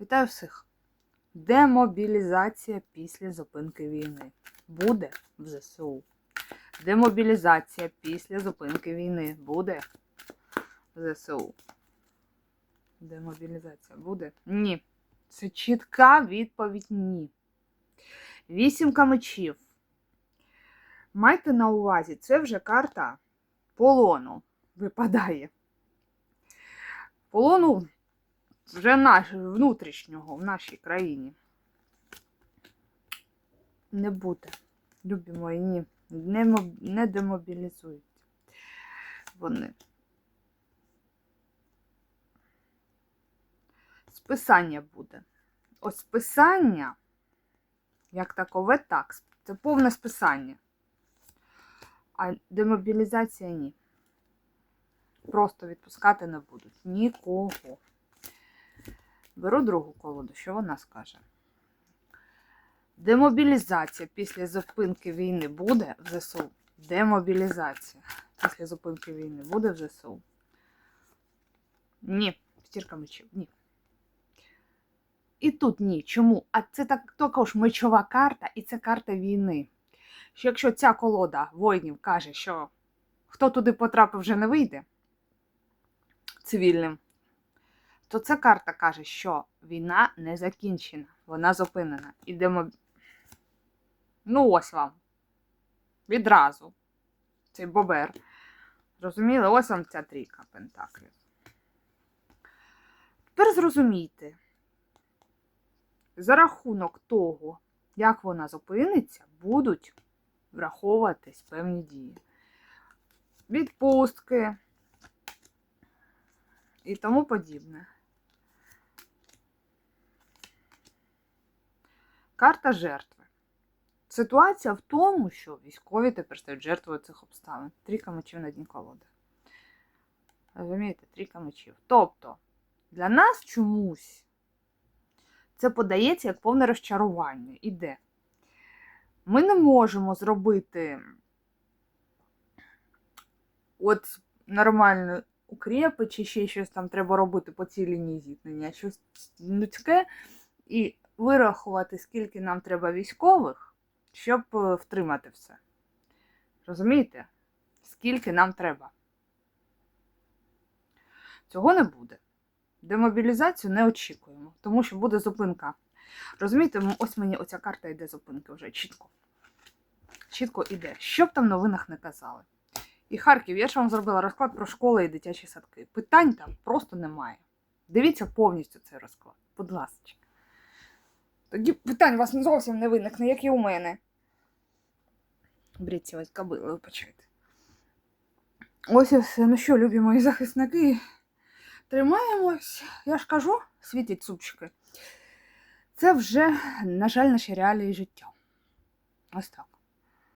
Вітаю всіх. Демобілізація після зупинки війни. Буде в ЗСУ. Демобілізація після зупинки війни. Буде в ЗСУ. Демобілізація буде? Ні. Це чітка відповідь ні. Вісімка мечів. Майте на увазі, це вже карта полону випадає. Полону вже наш, внутрішнього в нашій країні. Не буде. Любі мої, ні. Не, не демобілізують. Вони. Списання буде. Ось списання, як такове, так. Це повне списання. А демобілізація ні. Просто відпускати не будуть. Нікого. Беру другу колоду, що вона скаже? Демобілізація після зупинки війни буде в ЗСУ. Демобілізація після зупинки війни буде в ЗСУ. Ні. П'ятірка мечів. Ні. І тут ні. Чому? А це так також мечова карта, і це карта війни. Що якщо ця колода воїнів каже, що хто туди потрапив, вже не вийде цивільним, то ця карта каже, що війна не закінчена, вона зупинена. Ідемо. Ну, ось вам. Відразу. Цей бобер. Розуміли? Ось вам ця трійка пентаклів. Тепер зрозумійте, за рахунок того, як вона зупиниться, будуть враховуватись певні дії. Відпустки і тому подібне. Карта жертви. Ситуація в тому, що військові тепер стають жертвою цих обставин. Трійка мечів на дні колоди. Розумієте, трійка мечів. Тобто, для нас чомусь це подається як повне розчарування. Іде. Ми не можемо зробити от нормально укріпи, чи ще щось там треба робити по цій лінії зіткнення, щось людське, і вирахувати, скільки нам треба військових, щоб е, втримати все. Розумієте? Скільки нам треба. Цього не буде. Демобілізацію не очікуємо, тому що буде зупинка. Розумієте, ось мені оця карта йде зупинки вже чітко. Чітко іде. Що б там в новинах не казали. І Харків, я ж вам зробила розклад про школи і дитячі садки. Питань там просто немає. Дивіться повністю цей розклад. Будь ласка. Тоді питань у вас зовсім не виникне, як і у мене. Бріться ось кабили, вибачайте. Ось і все. Ну що, любі мої захисники, тримаємось. Я ж кажу, світять супчики. Це вже, на жаль, наші реалії життя. Ось так.